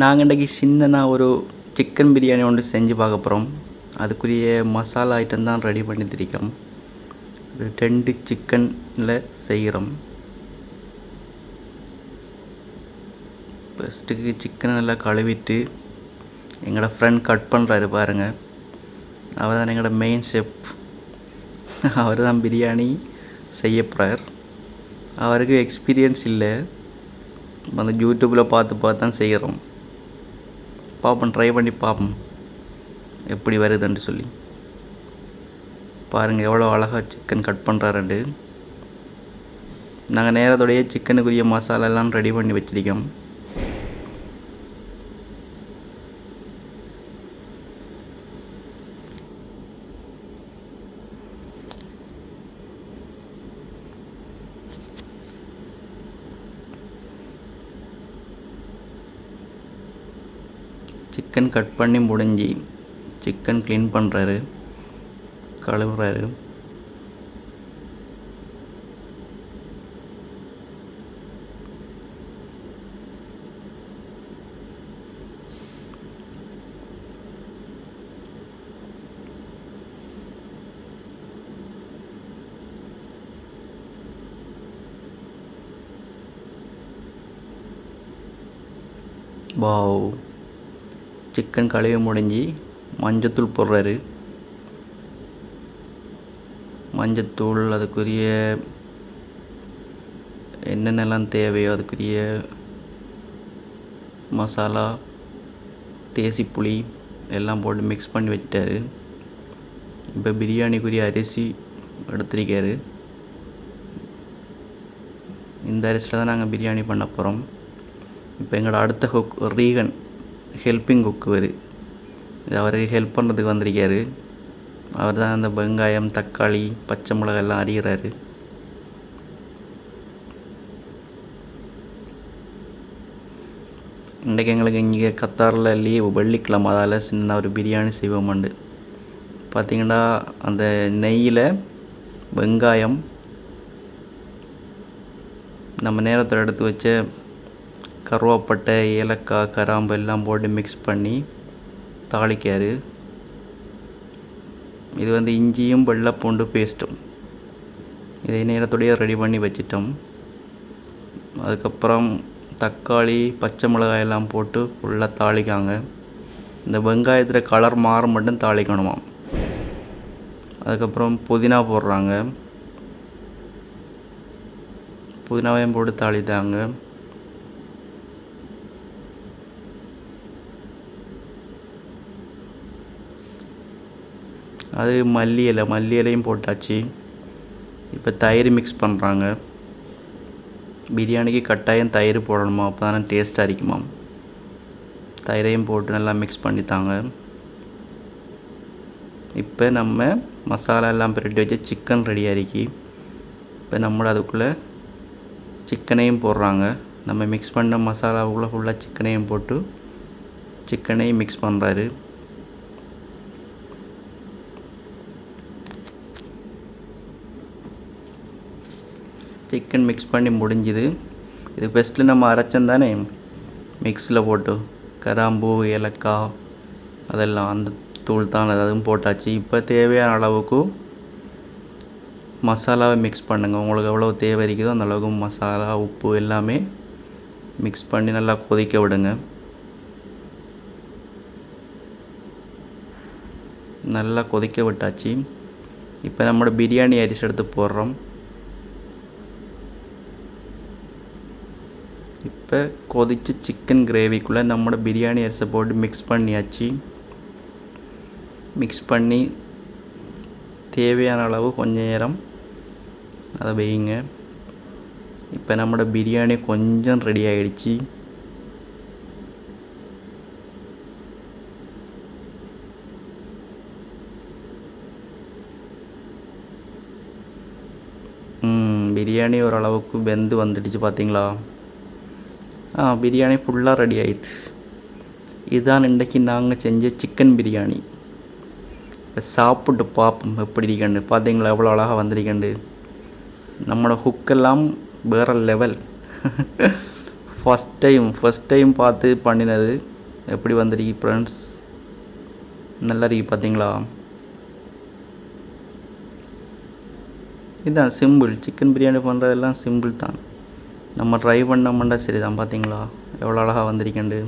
நாங்கள் இன்றைக்கி சின்னனாக ஒரு சிக்கன் பிரியாணி ஒன்று செஞ்சு பார்க்க போகிறோம் அதுக்குரிய மசாலா ஐட்டம் தான் ரெடி பண்ணி திரிக்கிறோம். ஒரு ரெண்டு சிக்கனில் செய்கிறோம் ஃபஸ்ட்டுக்கு சிக்கனை நல்லா கழுவிட்டு எங்களோட ஃப்ரெண்ட் கட் பண்ணுறாரு பாருங்கள் அவர் தான் எங்களோட மெயின் ஷெஃப் அவர் தான் பிரியாணி செய்ய போகிறார் அவருக்கு எக்ஸ்பீரியன்ஸ் இல்லை. அந்த யூடியூப்பில் பார்த்து பார்த்து தான் செய்கிறோம் பார்ப்போம் ட்ரை பண்ணி பார்ப்போம் எப்படி வருதுன்னு சொல்லி. பாருங்கள் எவ்வளோ அழகாக சிக்கன் கட் பண்ணுறாருண்டு நாங்கள் நேரத்தோடைய சிக்கனுக்குரிய மசாலாலாம் ரெடி பண்ணி வச்சிருக்கோம். சிக்கன் கட் பண்ணி முடிஞ்சு சிக்கன் க்ளீன் பண்ணுறாரு கழுவுறாரு. வாவ். சிக்கன் கழுவி முடிஞ்சு மஞ்சத்தூள் போடுறாரு. மஞ்சத்தூள் அதுக்குரிய என்னென்னலாம் தேவையோ அதுக்குரிய மசாலா தேசிப்புளி எல்லாம் போட்டு மிக்ஸ் பண்ணி வச்சிட்டாரு. இப்போ பிரியாணிக்குரிய அரிசி எடுத்திருக்காரு. இந்த அரிசியில் தான் நாங்கள் பிரியாணி பண்ண போகிறோம் இப்போ எங்களோட அடுத்த ஹுக் ரீகன். ஹெல்ப்பிங் குக்கு வரு அவர் அவருக்கு ஹெல்ப் பண்ணுறதுக்கு வந்திருக்காரு. அவர் தான் அந்த வெங்காயம் தக்காளி பச்சை மிளகாய் எல்லாம் அறிகிறாரு இன்றைக்கு எங்களுக்கு இங்கே கத்தாரில் லீவு வெள்ளிக்கிழமை. அதால் சின்ன ஒரு பிரியாணி செய்வோமாண்டு பார்த்தீங்கன்னா அந்த நெய்யில் வெங்காயம் நம்ம நேரத்தில் எடுத்து வச்ச கருவாப்பட்டை ஏலக்காய் கராம்பு எல்லாம் போட்டு மிக்ஸ் பண்ணி தாளிக்காரு. இது வந்து இஞ்சியும் வெள்ளைப்பூண்டு பேஸ்ட்டும் இதை நேரத்தோடையே ரெடி பண்ணி வச்சிட்டோம். அதுக்கப்புறம் தக்காளி பச்சை மிளகாய் எல்லாம் போட்டு ஃபுல்லாக தாளிக்காங்க. இந்த வெங்காயத்தில் கலர் மாற மட்டும் தாளிக்கணுமா? அதுக்கப்புறம் புதினா போடுறாங்க. புதினாவையும் போட்டு தாளித்தாங்க. அது மல்லி இலை மல்லி இலையும் போட்டாச்சு. இப்போ தயிர் மிக்ஸ் பண்ணுறாங்க பிரியாணிக்கு கட்டாயம் தயிர் போடணுமா? அப்போ தானே டேஸ்ட்டாக இருக்குமா தயிரையும் போட்டு நல்லா மிக்ஸ் பண்ணித்தாங்க. இப்போ நம்ம மசாலா எல்லாம் பிரட்டி வச்சு சிக்கன் ரெடியாக இருக்கு இப்போ நம்மள அதுக்குள்ளே சிக்கனையும் போடுறாங்க. நம்ம மிக்ஸ் பண்ண மசாலாவுக்குள்ளே ஃபுல்லாக சிக்கனையும் போட்டு சிக்கனையும் மிக்ஸ் பண்ணுறாரு சிக்கன் மிக்ஸ் பண்ணி முடிஞ்சுது. இது ஃபஸ்ட்டு நம்ம அரைச்சோம் தானே? மிக்ஸில் போட்டு. கராம்பு ஏலக்காய் அதெல்லாம் அந்த தூள் தான் அது அதுவும் போட்டாச்சு. இப்போ தேவையான அளவுக்கு மசாலாவை மிக்ஸ் பண்ணுங்கள் உங்களுக்கு எவ்வளோ தேவை இருக்குதோ அந்த அளவுக்கு மசாலா உப்பு எல்லாமே மிக்ஸ் பண்ணி நல்லா கொதிக்க விடுங்க. நல்லா கொதிக்க விட்டாச்சு. இப்போ நம்மளோட பிரியாணி அரிசி எடுத்து போடுறோம். இப்போ கொதிச்சு சிக்கன் கிரேவிக்குள்ளே நம்ம பிரியாணி அரிசி போட்டு மிக்ஸ் பண்ணியாச்சு. மிக்ஸ் பண்ணி தேவையான அளவு கொஞ்ச நேரம் அதை வெய்யுங்க இப்போ நம்ம பிரியாணி கொஞ்சம் ரெடி ஆகிடுச்சு பிரியாணி ஓரளவுக்கு வெந்து வந்துடுச்சு பார்த்தீங்களா பிரியாணி ஃபுல்லாக ரெடி ஆயிடுச்சு. இதுதான் இன்றைக்கி நாங்கள் செஞ்ச சிக்கன் பிரியாணி. இப்போ சாப்பிட்டு பார்ப்போம் எப்படி இருக்கண்டு பார்த்தீங்களா எவ்வளோ அழகாக வந்திருக்கண்டு நம்மளோட ஹுக்கெல்லாம் வேறு level first time first time பார்த்து பண்ணினது எப்படி வந்திருக்கு ஃப்ரெண்ட்ஸ் நல்லா இருக்கு பார்த்தீங்களா இதுதான் சிம்பிள் சிக்கன் பிரியாணி பண்ணுறதெல்லாம் சிம்பிள் தான். நம்ம ட்ரை பண்ணோம்னா சரி தான் பார்த்தீங்களா எவ்வளோ அழகாக வந்திருக்கேன்ட்டு